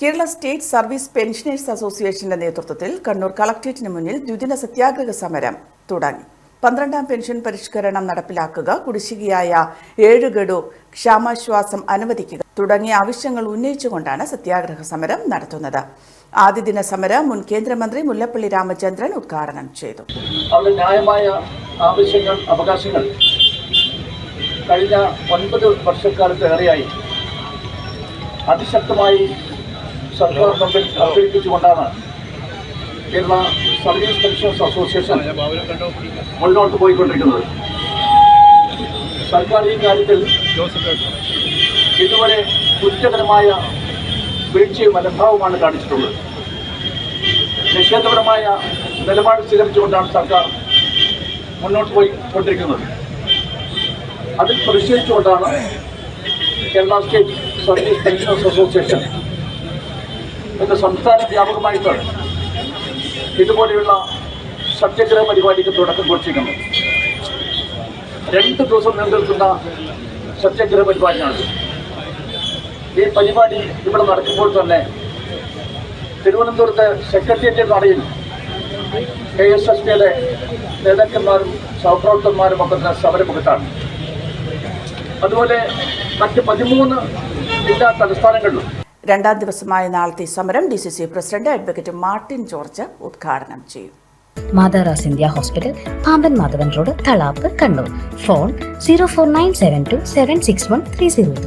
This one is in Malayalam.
കേരള സ്റ്റേറ്റ് സർവീസ് പെൻഷനേഴ്സ് അസോസിയേഷന്റെ നേതൃത്വത്തിൽ കണ്ണൂർ കളക്ട്രേറ്റിന് മുന്നിൽ ദ്വിദിന സത്യാഗ്രഹ സമരം തുടങ്ങി. പന്ത്രണ്ടാം പെൻഷൻ പരിഷ്കരണം നടപ്പിലാക്കുക കുടിശ്ശികയായ ഏഴ് ഗഡു ക്ഷാമാശ്വാസം അനുവദിക്കുക തുടങ്ങിയ ആവശ്യങ്ങൾ ഉന്നയിച്ചുകൊണ്ടാണ് സത്യാഗ്രഹ സമരം നടത്തുന്നത്. ആദ്യ ദിന സമരം മുൻ കേന്ദ്രമന്ത്രി മുല്ലപ്പള്ളി രാമചന്ദ്രൻ ഉദ്ഘാടനം ചെയ്തു. ന്യായമായ ആവശ്യങ്ങൾ അവകാശങ്ങൾ കഴിഞ്ഞ ഒൻപത് വർഷക്കാലത്തേറെയായി അതിശക്തമായി സർക്കാർ മുമ്പിൽ അവതരിപ്പിച്ചുകൊണ്ടാണ് കേരള സർവീസ് പെൻഷൻസ് അസോസിയേഷൻ മുന്നോട്ട് പോയിക്കൊണ്ടിരിക്കുന്നത്. സർക്കാർ ഈ കാര്യത്തിൽ ഇതുവരെ കുറ്റകരമായ വീഴ്ചയും മനഭാവമാണ് കാണിച്ചിട്ടുള്ളത്. നിഷേധപരമായ നിലപാട് സ്വീകരിച്ചുകൊണ്ടാണ് സർക്കാർ മുന്നോട്ട് പോയി കൊണ്ടിരിക്കുന്നത് അതിൽ പ്രതിഷേധിച്ചുകൊണ്ടാണ് Kerala state service pensioners association ഇന്ന് സംസ്ഥാന വ്യാപകമായിട്ട് ഇതുപോലെയുള്ള സത്യഗ്രഹ പരിപാടിക്ക് തുടക്കം കുറിച്ചിരിക്കുന്നു രണ്ട് ദിവസം നിലനിൽക്കുന്ന നിൽക്കുന്ന സത്യഗ്രഹ പരിപാടിയാണ്. ഈ പരിപാടി ഇവിടെ നടക്കുമ്പോൾ തന്നെ തിരുവനന്തപുരത്തെ സെക്രട്ടേറിയറ്റ് നടയിൽ കെ എസ് എസ് പിയിലെ നേതാക്കന്മാരും സഹപ്രവർത്തകന്മാരും ഒക്കെ സമരമുഖത്താണ്. അതുപോലെ മറ്റ് പതിമൂന്ന് ജില്ലാ തലസ്ഥാനങ്ങളിലും രണ്ടാം ദിവസമായ നാളത്തെ സമരം D C C president advocate Martin George ഉദ്ഘാടനം ചെയ്യും. മാതാറാസ് India hospital Pamban Madhavan road Thalap Kannur. Phone zero four nine seven two seven six one three zero three